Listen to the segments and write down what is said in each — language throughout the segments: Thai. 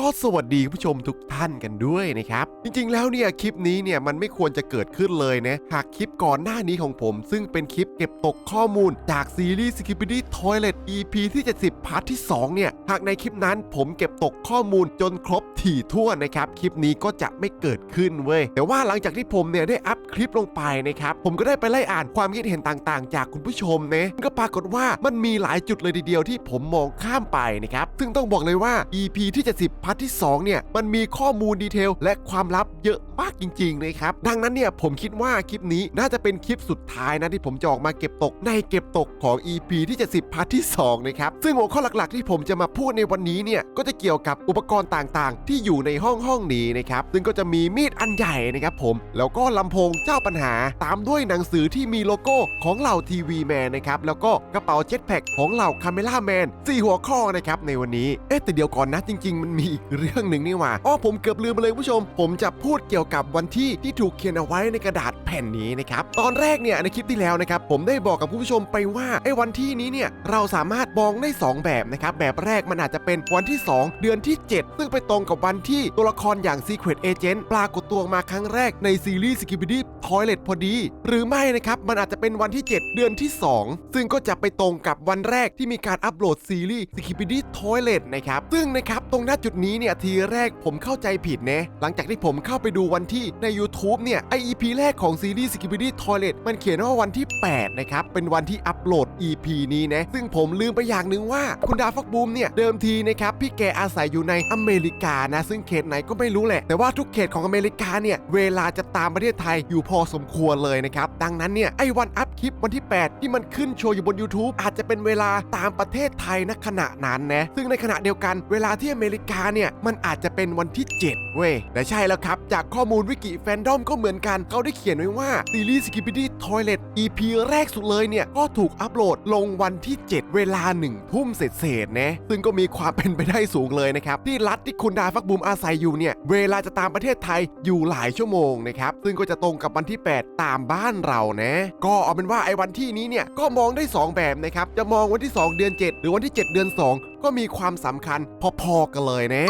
ก็สวัสดีผู้ชมทุกท่านกันด้วยนะครับ จริงๆ แล้วเนี่ยคลิปนี้เนี่ยมันไม่ควรจะเกิดขึ้นเลยนะหากคลิปก่อนหน้านี้ของผม ซึ่งเป็นคลิปเก็บตกข้อมูลจากซีรีส์ Skibidi Toilet EP ที่ 70พาร์ทที่ 2 เนี่ย หากในคลิปนั้นผมเก็บตกข้อมูลจนครบถี่ถ้วนนะครับ คลิปนี้ก็จะไม่เกิดขึ้นเว้ย แต่ว่าหลังจากที่ผมเนี่ยได้อัพคลิปลงไปนะครับ ผมก็ได้ไปไล่อ่านความคิดเห็นต่างๆ จากคุณผู้ชมนะก็ปรากฏว่ามันมีหลายจุดเลยทีเดียวที่ผมมองข้ามไปนะครับซึ่งต้องบอกเลยว่า EP ที่70พาร์ทที่2เนี่ยมันมีข้อมูลดีเทลและความลับเยอะมากจริงๆนะครับ ดังนั้นเนี่ยผมคิดว่าคลิปนี้น่าจะเป็นคลิปสุดท้ายนะที่ผมจะออกมาเก็บตกในเก็บตกของ EP ที่70พาร์ทที่2นะครับซึ่งหัวข้อหลักๆ ที่ผมจะมาพูดในวันนี้เนี่ยก็จะเกี่ยวกับอุปกรณ์ต่างๆ ที่อยู่ในห้องห้องนี้นะครับซึ่งก็จะมีมีดอันใหญ่นะครับผมแล้วก็ลำโพงเจ้าปัญหา ตามด้วยหนังสือที่มีโลโก้ของเหล่าทีวีแมนนะครับแล้วก็กระเป๋าเจ็ตแพ็คของเหล่าคาเมล่าแมนสี่หัวข้อนะครับในวันนี้เอ๊ะแต่เดี๋ยวก่อนนะจริง ๆ มันมีอีกเรื่องหนึ่งนี่หว่าอ๋อผมเกือบลืมไปเลยผู้ชม ผมจะพูดเกี่ยวกับวันที่ที่ถูกเขียนเอาไว้ในกระดาษแผ่นนี้นะครับตอนแรกเนี่ยในคลิปที่แล้วนะครับผมได้บอกกับผู้ชมไปว่าไอ้วันที่นี้เนี่ยเราสามารถมองได้ 2 แบบนะครับแบบแรกมันอาจจะเป็นวันที่ 2 เดือนที่ 7 ซึ่งไปตรงกับวันที่ตัวละครอย่าง Secret Agent ปรากฏตัวมาครั้งแรกในซีรีส์ Skibidi Toilet พอดี หรือไม่นะครับมันอาจจะเป็นวันที่ 7 เดือนที่ 2 ซึ่งก็จะไปตรงกับวันแรกที่มีการอัปโหลดซีรีส์ Skibidi Toilet นะครับซึ่งนะครับตรงหน้าจุดนี้เนี่ยทีแรกผมเข้าใจผิดนะ หลังจากที่ผมเข้าไปดูวันที่ใน YouTube เนี่ยไอ EP แรกของซีรีส์ Skibidi Toilet มันเขียนว่าวันที่ 8 นะครับ เป็นวันที่อัปโหลด EP นี้นะ ซึ่งผมลืมไปอย่างหนึ่งว่าคุณดาฟักบูมเนี่ย เดิมทีนะครับ พี่แกอาศัยอยู่ในอเมริกานะ ซึ่งเขตไหนก็ไม่รู้แหละ แต่ว่าทุกเขตของอเมริกาเนี่ย เวลาจะตามประเทศไทยอยู่พอสมควรเลยนะครับ ดังนั้นเนี่ยไอวันอัพคลิปวันที่ 8 ที่มันขึ้นโชว์อยู่บน YouTube อาจจะเป็นเวลาตามประเทศไทยณขณะนั้นนะซึ่งในขณะเดียวกันเวลาที่อเมริกาเนี่ย มันอาจจะเป็นวันที่ 7 เว้ยแต่ใช่แล้วครับ จากข้อมูลวิกิแฟนดอมก็เหมือนกัน เขาได้เขียนไว้ว่าซีรีส์ Skibidi Toilet EP แรกสุดเลยเนี่ย ก็ถูกอัปโหลดลงวันที่ 7 เวลา 1 ทุ่มเศษๆนะซึ่งก็มีความเป็นไปได้สูงเลยนะครับ ที่รัฐที่คุณดาฟักบูมอาศัยอยู่เนี่ย เวลาจะตามประเทศไทยอยู่หลายชั่วโมงนะครับซึ่งก็จะตรงกับวันที่ 8 ตามบ้านเรานะ ก็เอาเป็นว่าไอ้วันที่นี้เนี่ยก็มองได้ 2 แบบนะครับจะมองวันที่ 2 เดือน 7 หรือวันที่ 7 เดือน 2 ก็มีความสำคัญพอๆกันเลยนะ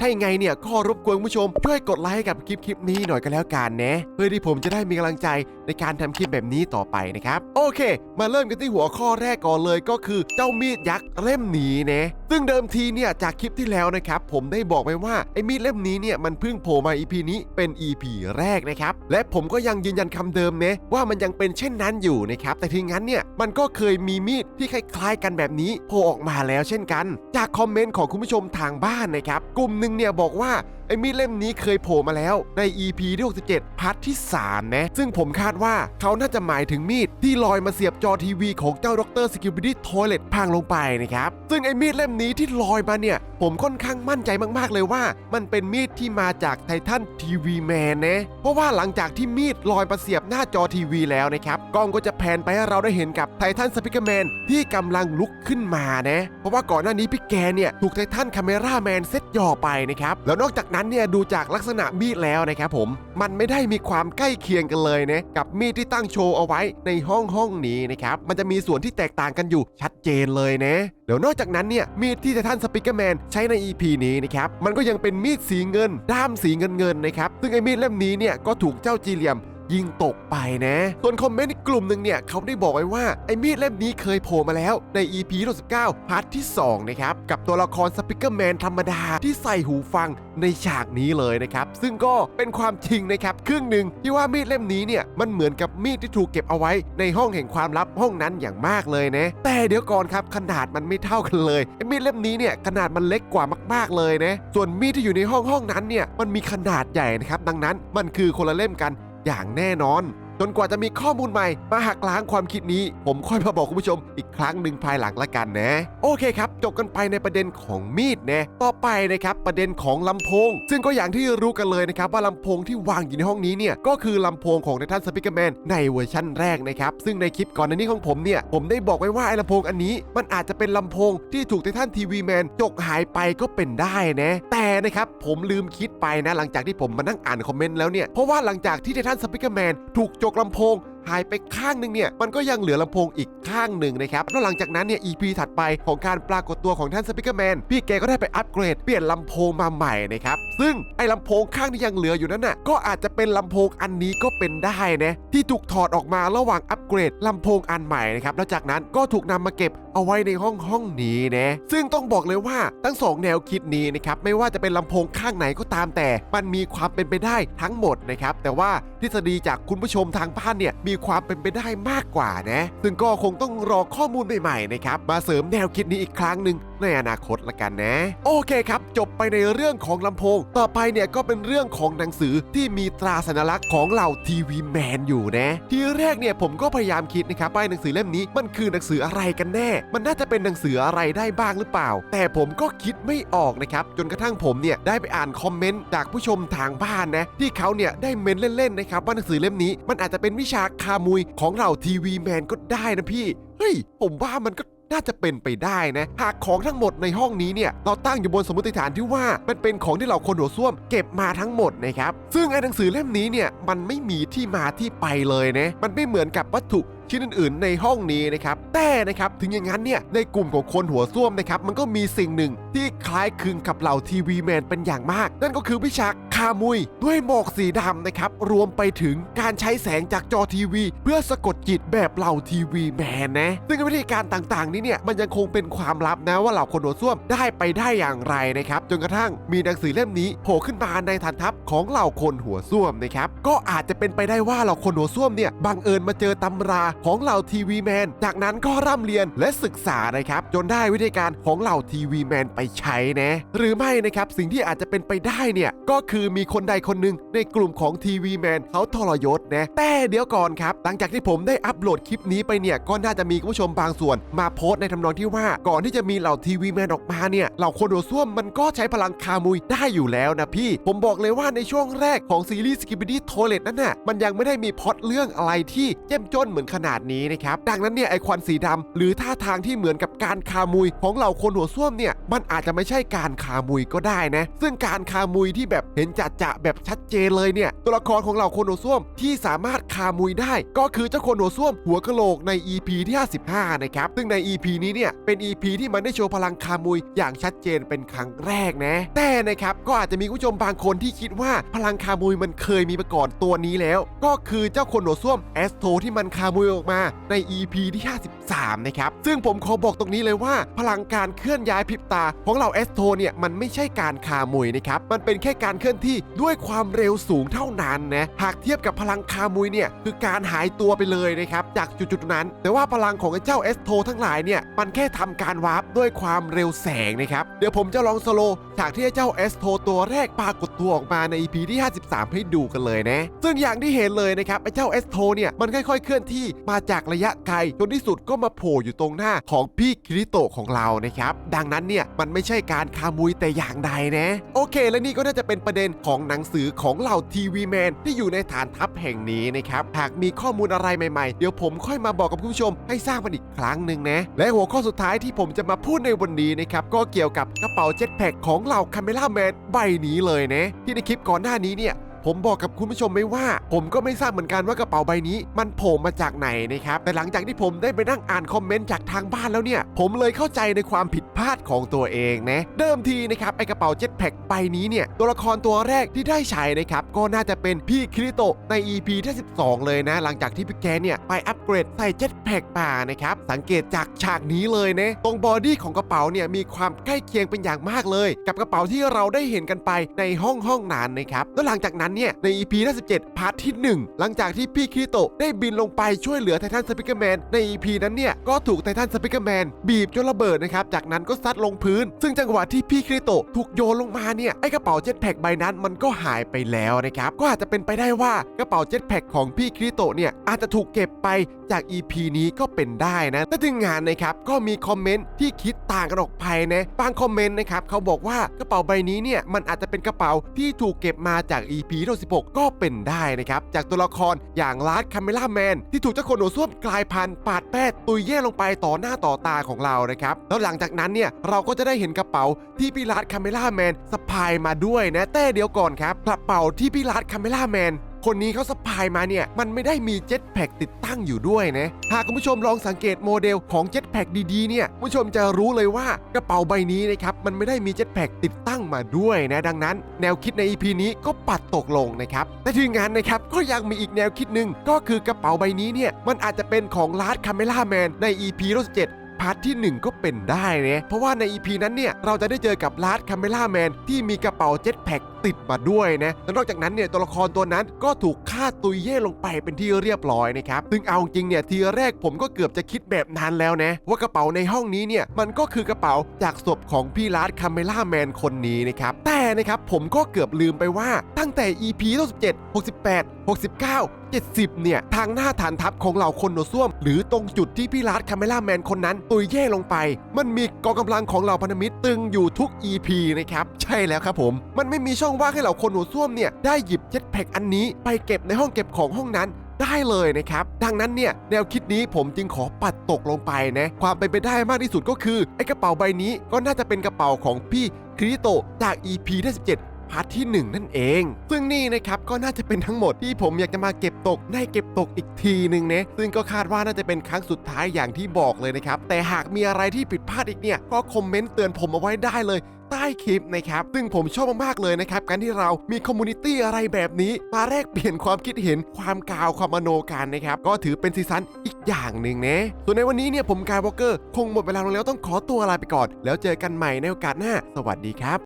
ถ้าอย่างไงเนี่ยก็รบกวนผู้ชม ช่วยกดไลค์ให้กับคลิปคลิปนี้หน่อยก็แล้วกันนะ เพื่อที่ผมจะได้มีกำลังใจในการทำคลิปแบบนี้ต่อไปนะครับ โอเค มาเริ่มกันที่หัวข้อแรกก่อนเลยก็คือเจ้ามีดยักษ์เล่มนี้นะ ซึ่งเดิมทีเนี่ยจากคลิปที่แล้วนะครับผมได้บอกไปว่าไอ้มีดเล่มนี้เนี่ยมันเพิ่งโผล่มา EP นี้เป็น EP แรกนะครับและผมก็ยังยืนยันคำเดิมนะว่ามันยังเป็นเช่นนั้นอยู่นะครับแต่ทีงั้นเนี่ยมันก็เคยมีมีดที่คล้ายๆกันแบบนี้โผล่ออกมาแล้วเช่นกัน จากคอมเมนต์ของคุณผู้ชมทางบ้านนะครับกลุ่มหนึ่งเนี่ยบอกว่า ไอ้มีดเล่มนี้เคยโผล่มาแล้วใน EP ที่ 67 พาร์ทที่ 3 นะ ซึ่งผมคาดว่าเขาน่าจะหมายถึงมีดที่ลอยมาเสียบจอทีวีของเจ้าดรสกิบบิดี้ทอยเลตพังลงไปนะครับ ซึ่งไอ้มีดเล่มนี้ที่ลอยมาเนี่ย ผมค่อนข้างมั่นใจมากๆเลยว่า มันเป็นมีดที่มาจากไททันทีวีแมนนะ เพราะว่าหลังจากที่มีดลอยมาเสียบหน้าจอทีวีแล้วนะครับกล้องก็จะแพนไปให้เราได้เห็นกับไททันสปิเกอร์แมนที่กำลังลุกขึ้นมานะ เพราะว่าก่อนหน้านี้พี่แกเนี่ยถูกไททันคาเมราแมนเซตย่อไปนะครับแล้วนอกจากนั้นเนี่ยดูจากลักษณะมีดแล้วนะครับผมมันไม่ได้มีความใกล้เคียงกันเลยนะกับมีดที่ตั้งโชว์เอาไว้ในห้องห้องนี้นะครับมันจะมีส่วนที่แตกต่างกันอยู่ชัดเจนเลยนะเดี๋ยวนอกจากนั้นเนี่ยมีดที่ท่านสปิเกอร์แมนใช้ใน EP นี้นะครับมันก็ยังเป็นมีดสีเงินด้ามสีเงินเงินนะครับซึ่งไอ้มีดเล่มนี้เนี่ยก็ถูกเจ้าจีเลียม ยิงตกไปนะ ส่วนคอมเมนต์กลุ่มหนึ่งเนี่ยเขาได้บอกไว้ว่าไอ้มีดเล่มนี้เคยโผล่มาแล้วใน EP 69พาร์ทที่ 2 นะครับ กับตัวละครสปิเกอร์แมนธรรมดาที่ใส่หูฟังในฉากนี้เลยนะครับ ซึ่งก็เป็นความจริงนะครับ ครึ่งหนึ่งที่ว่ามีดเล่มนี้เนี่ยมันเหมือนกับมีดที่ถูกเก็บเอาไว้ในห้องแห่งความลับห้องนั้นอย่างมากเลยนะแต่เดี๋ยวก่อนครับขนาดมันไม่เท่ากันเลยไอ้มีดเล่มนี้เนี่ยขนาดมันเล็กกว่ามาก ๆเลยนะส่วนมีดที่อยู่ในห้องห้องนั้นเนี่ยมันมีขนาดใหญ่นะครับดังนั้นมันคือคนละเล่มกัน อย่างแน่นอน จนกว่าจะมีข้อมูลใหม่ มาหักล้างความคิดนี้ ผมค่อยมาบอกคุณผู้ชม อีกครั้งหนึ่งภายหลังละกันนะ โอเคครับ จบกันไปในประเด็นของมีดนะต่อไปนะครับประเด็นของลำโพง ซึ่งก็อย่างที่รู้กันเลยนะครับว่าลำโพงที่วางอยู่ในห้องนี้เนี่ยก็คือลำโพงของไททันสปิเกอร์แมนในเวอร์ชั่นแรกนะครับซึ่งในคลิปก่อนหน้านี้ของผมเนี่ยผมได้บอกไว้ว่าไอ้ลำโพงอันนี้ มันอาจจะเป็นลำโพงที่ถูกไททันทีวีแมนจกหายไปก็เป็นได้นะแต่นะครับผมลืมคิดไปนะหลังจากที่ผมมานั่งอ่านคอมเมนต์แล้วเนี่ยเพราะว่าหลังจากที่ไททันสปิเกอร์แมนถูกจกลำโพง หายไปข้างหนึ่งเนี่ยมันก็ยังเหลือลำโพงอีกข้างหนึ่งนะครับแล้วหลังจากนั้นเนี่ย EP ถัดไปของการปรากฏตัวของท่านสปิเกอร์แมนพี่แกก็ได้ไปอัปเกรดเปลี่ยนลำโพงมาใหม่นะครับซึ่งไอ้ลำโพงข้างที่ยังเหลืออยู่นั้นน่ะก็อาจจะเป็นลำโพงอันนี้ก็เป็นได้นะที่ถูกถอดออกมาระหว่างอัปเกรดลำโพงอันใหม่นะครับแล้วจากนั้นก็ถูกนำมาเก็บเอาไว้ในห้องห้องนี้นะซึ่งต้องบอกเลยว่าทั้งสองแนวคิดนี้นะครับไม่ว่าจะเป็นลำโพงข้างไหนก็ตามแต่ มันมีความเป็นไปได้ทั้งหมดนะครับแต่ว่าทฤษฎีจากคุณผู้ชมทางบ้านเนี่ยมีความเป็นไปได้มากกว่านะ ซึ่งก็คงต้องรอข้อมูลใหม่ๆนะครับ มาเสริมแนวคิดนี้อีกครั้งหนึ่งในอนาคตละกันนะ โอเคครับ จบไปในเรื่องของลำโพง ต่อไปเนี่ยก็เป็นเรื่องของหนังสือที่มีตราสัญลักษณ์ของเหล่าทีวีแมนอยู่นะ ทีแรกเนี่ยผมก็พยายามคิดนะครับว่าหนังสือเล่มนี้มันคือหนังสืออะไรกันแน่ มันน่าจะเป็นหนังสืออะไรได้บ้างหรือเปล่า แต่ผมก็คิดไม่ออกนะครับจนกระทั่งผมเนี่ยได้ไปอ่านคอมเมนต์จากผู้ชมทางบ้านนะที่เขาเนี่ยได้เมนเล่นๆนะครับว่าหนังสือเล่มนี้มันอาจจะเป็นวิชาคามุยของเหล่าทีวีแมนก็ได้นะพี่ เฮ้ย ผมว่ามันก็น่าจะเป็นไปได้นะ หากของทั้งหมดในห้องนี้เนี่ย เราตั้งอยู่บนสมมติฐานที่ว่า มันเป็นของที่เราคนหัวส้วมเก็บมาทั้งหมดนะครับ ซึ่งไอ้หนังสือเล่มนี้เนี่ย มันไม่มีที่มาที่ไปเลยนะ มันไม่เหมือนกับวัตถุชิ้นอื่นๆในห้องนี้นะครับ แต่นะครับถึงอย่างนั้นเนี่ยในกลุ่มของคนหัวส้วมนะครับมันก็มีสิ่งหนึ่งที่คล้ายคลึงกับเหล่าทีวีแมนเป็นอย่างมาก นั่นก็คือวิชาามุย ด้วยหมอกสีดำนะครับ รวมไปถึงการใช้แสงจากจอทีวี เพื่อสะกดจิตแบบเหล่าทีวีแมนนะซึ่งวิธีการต่างๆ นี้เนี่ยมันยังคงเป็นความลับนะว่าเหล่าคนหัวส้วมได้ไปได้อย่างไรนะครับจนกระทั่งมีหนังสือเล่มนี้โผล่ขึ้นมาในฐานทัพของเหล่าคนหัวส้วมนะครับก็อาจจะเป็นไปได้ว่าเหล่าคนหัวส้วมเนี่ยบังเอิญมาเจอตำราของเหล่าทีวีแมนจากนั้นก็ร่ำเรียนและศึกษานะครับจนได้วิธีการของเหล่าทีวีแมนไปใช้นะหรือไม่นะครับสิ่งที่อาจจะเป็นไปได้เนี่ยก็คือมีคนใดคนหนึ่งในกลุ่มของทีวีแมนเขาทรยศนะ แต่เดี๋ยวก่อนครับ หลังจากที่ผมได้อัปโหลดคลิปนี้ไปเนี่ย ก็น่าจะมีคุณผู้ชมบางส่วน มาโพสต์ในทำนองที่ว่าก่อนที่จะมีเหล่าทีวีแมนออกมาเนี่ยเหล่าคนหัวส้วมมันก็ใช้พลังคามุยได้อยู่แล้วนะพี่ ผมบอกเลยว่าในช่วงแรกของซีรีส์สกิป i ดี้โทเลตนั้นน่ะมันยังไม่ได้มีพอตเรื่องอะไรที่เจ้มจนเหมือนขนาดนี้นะครับดังนั้นเนี่ยไอควันสีดำหรือท่าทางที่เหมือนกับการคามุยของเหล่าคนหัวส้วมเนี่ยมันอาจจะไม่ใช่การคามุยก็ได้นะซึ่งการคามุยที่แบบเห็นจัดจะแบบชัดเจนเลยเนี่ย ตัวละครของเหล่าคนหัวส้วมที่สามารถคามุยได้ ก็คือเจ้าคนหัวส้วมหัวกะโหลกใน EP ที่ 55 นะครับ ซึ่งใน EP นี้เนี่ย เป็น EP ที่มันได้โชว์พลังคามุยอย่างชัดเจนเป็นครั้งแรกนะ แต่นะครับ ก็อาจจะมีผู้ชมบางคนที่คิดว่าพลังคามุยมันเคยมีมาก่อนตัวนี้แล้ว ก็คือเจ้าคนหัวส้วมแอสโทที่มันคามุยออกมาใน EP ที่ 53 นะครับ ซึ่งผมขอบอกตรงนี้เลยว่า พลังการเคลื่อนย้ายพริบตาของเหล่าแอสโทเนี่ยมันไม่ใช่การคามุยนะครับ มันเป็นแค่การเคลื่อนที่ด้วยความเร็วสูงเท่านั้นนะหากเทียบกับพลังคามุยเนี่ยคือการหายตัวไปเลยนะครับจากจุดๆนั้น แต่ว่าพลังของไอ้เจ้าแอสโททั้งหลายเนี่ยมันแค่ทำการวาร์ปด้วยความเร็วแสงนะครับเดี๋ยวผมจะลองสโลว์ฉากที่ไอ้เจ้าแอสโทตัวแรกปรากฏตัวออกมาใน EP ที่ 53 ให้ดูกันเลยนะซึ่งอย่างที่เห็นเลยนะครับไอ้เจ้าแอสโทเนี่ยมันค่อยๆ เคลื่อนที่มาจากระยะไกลจนที่สุดก็มาโผล่อยู่ตรงหน้าของพี่คิริโตะของเรานะครับดังนั้นเนี่ยมันไม่ใช่การคามุยแต่อย่างใดนะ โอเค และนี่ก็น่าจะเป็นประเด็นของหนังสือของเหล่าทีวีแมนที่อยู่ในฐานทัพแห่งนี้นะครับ หากมีข้อมูลอะไรใหม่ๆ เดี๋ยวผมค่อยมาบอกกับคุณผู้ชม ให้ทราบมันอีกครั้งหนึ่งนะ และหัวข้อสุดท้ายที่ผมจะมาพูดในวันนี้นะครับ ก็เกี่ยวกับกระเป๋าเจ็ตแพ็คของเหล่าคาเมล่าแมนใบนี้เลยนะ ที่ในคลิปก่อนหน้านี้เนี่ยผมบอกกับคุณผู้ชมไม่ว่า ผมก็ไม่ทราบเหมือนกันว่ากระเป๋าใบนี้ มันโผล่มาจากไหนนะครับ แต่หลังจากที่ผมได้ไปนั่งอ่านคอมเมนต์จากทางบ้านแล้วเนี่ย ผมเลยเข้าใจในความผิดพลาด ของตัวเองนะเดิมทีนะครับไอกระเป๋าเจ็ตแพ็คใบนี้เนี่ยตัวละครตัวแรกที่ได้ใช้นะครับก็น่าจะเป็นพี่คริโตะใน EP ที่ 12 เลยนะ หลังจากที่พี่แกเนี่ยไปอัปเกรดใส่เจ็ตแพ็คมานะครับสังเกตจากฉากนี้เลยนะตรงบอดี้ของกระเป๋าเนี่ยมีความใกล้เคียงเป็นอย่างมากเลย กับกระเป๋าที่เราได้เห็นกันไปในห้องห้องนั้นนะครับแล้วหลังจากนั้นเนี่ยใน EP ที่17พาร์ทที่ 1 หลังจากที่พี่คริโตะได้บินลงไปช่วยเหลือไททันสปิเกอร์แมนใน EP นั้นเนี่ยก็ถูกไททันสปิเกอร์แมนบีบจนระเบิดนะครับจากนั้นก็ซัดลงพื้น ซึ่งจังหวะที่พี่คริโตะถูกโยนลงมาเนี่ยไอกระเป๋าเจ็ตแพ็คใบนั้นมันก็หายไปแล้วนะครับก็อาจจะเป็นไปได้ว่ากระเป๋าเจ็ตแพ็คของพี่คริโตะเนี่ยอาจจะถูกเก็บไปจาก EP นี้ก็เป็นได้นะและถึงงานนะครับก็มีคอมเมนต์ที่คิดต่างกันออกไปนะบางคอมเมนต์นะครับเขาบอกว่ากระเป๋าใบนี้เนี่ยมันอาจจะเป็นกระเป๋าที่ถูกเก็บมาจาก EP ที่16ก็เป็นได้นะครับจากตัวละครอย่างลาร์ดคาเมล่าแมนที่ถูกเจ้าคนหัวส้วมกลายพันธุ์ปาดแป้ดตุยแย่ลงไปต่อหน้าต่อตาของเรานะครับแล้วหลังจากนั้นเนี่ยเราก็จะได้เห็นกระเป๋าที่พี่ลาร์ดคาเมล่าแมนสะพายมาด้วยนะแต่เดี๋ยวก่อนครับ กระเป๋าที่พี่ลาร์ดคาเมล่าแมนคนนี้เขาสปายมาเนี่ย มันไม่ได้มีเจ็ตแพ็กติดตั้งอยู่ด้วยนะ หากคุณผู้ชมลองสังเกตโมเดลของเจ็ตแพ็กดีๆเนี่ยคุณผู้ชมจะรู้เลยว่ากระเป๋าใบนี้นะครับ มันไม่ได้มีเจ็ตแพ็กติดตั้งมาด้วยนะ ดังนั้น แนวคิดใน EP นี้ก็ปัดตกลงนะครับแต่ทีมงานนะครับก็ยังมีอีกแนวคิดหนึ่งก็คือกระเป๋าใบนี้เนี่ยมันอาจจะเป็นของลาร์ดคาเมล่าแมนใน EP ร7 พาร์ทที่ 1 ก็เป็นได้นะเพราะว่าใน EP นั้นเนี่ยเราจะได้เจอกับลาร์ดคาเมล่าแมนที่มีกระเป๋าเจ็ตแพ็ก ติดมาด้วยนะและนอกจากนั้นเนี่ยตัวละครตัวนั้นก็ถูกฆ่าตุยเย่ลงไปเป็นที่เรียบร้อยนะครับซึ่งเอาจริงเนี่ยทีแรกผมก็เกือบจะคิดแบบนั้นแล้วนะว่ากระเป๋าในห้องนี้เนี่ยมันก็คือกระเป๋าจากศพของพี่ลาร์ดคาเมล่าแมนคนนี้นะครับแต่นะครับผมก็เกือบลืมไปว่าตั้งแต่ EP 67 68 69 70 เนี่ย ทางหน้าฐานทัพของเหล่าคนโนส้วม หรือตรงจุดที่พี่ลาร์ดคาเมล่าแมนคนนั้น ตุยเย่ลงไป มันมีกองกำลังของเหล่าพันธมิตรตึงอยู่ทุก EP นะครับ ใช่แล้วครับผม มันไม่มีช่ององว่างให้เหล่าคนโนส้วมเนี่ยได้หยิบเจ็ตแพ็กอันนี้ ไปเก็บในห้องเก็บของห้องนั้นได้เลยนะครับ ดังนั้นเนี่ยแนวคิดนี้ผมจึงขอปัดตกลงไปนะ ความเป็นไปได้มากที่สุดก็คือ ไอ้กระเป๋าใบนี้ก็น่าจะเป็นกระเป๋าของพี่คริโตจาก EP ที่17พาร์ทที่ 1 นั่นเอง ซึ่งนี่นะครับก็น่าจะเป็นทั้งหมดที่ผมอยากจะมาเก็บตกได้เก็บตกอีกทีหนึ่งนะซึ่งก็คาดว่าน่าจะเป็นครั้งสุดท้ายอย่างที่บอกเลยนะครับ แต่หากมีอะไรที่ผิดพลาดอีกเนี่ย ก็คอมเมนต์เตือนผมเอาไว้ได้เลย ใต้คลิปนะครับ ซึ่งผมชอบมากๆเลยนะครับ การที่เรามีคอมมูนิตี้อะไรแบบนี้ มาแลกเปลี่ยนความคิดเห็นความกาวความมโนกันนะครับ ก็ถือเป็นซีซั่นอีกอย่างหนึ่งนะส่วนในวันนี้เนี่ยผมกายวอลเกอร์คงหมดเวลาลงแล้วต้องขอตัวลาไปก่อน แล้วเจอกันใหม่ในโอกาสหน้า สวัสดีครับ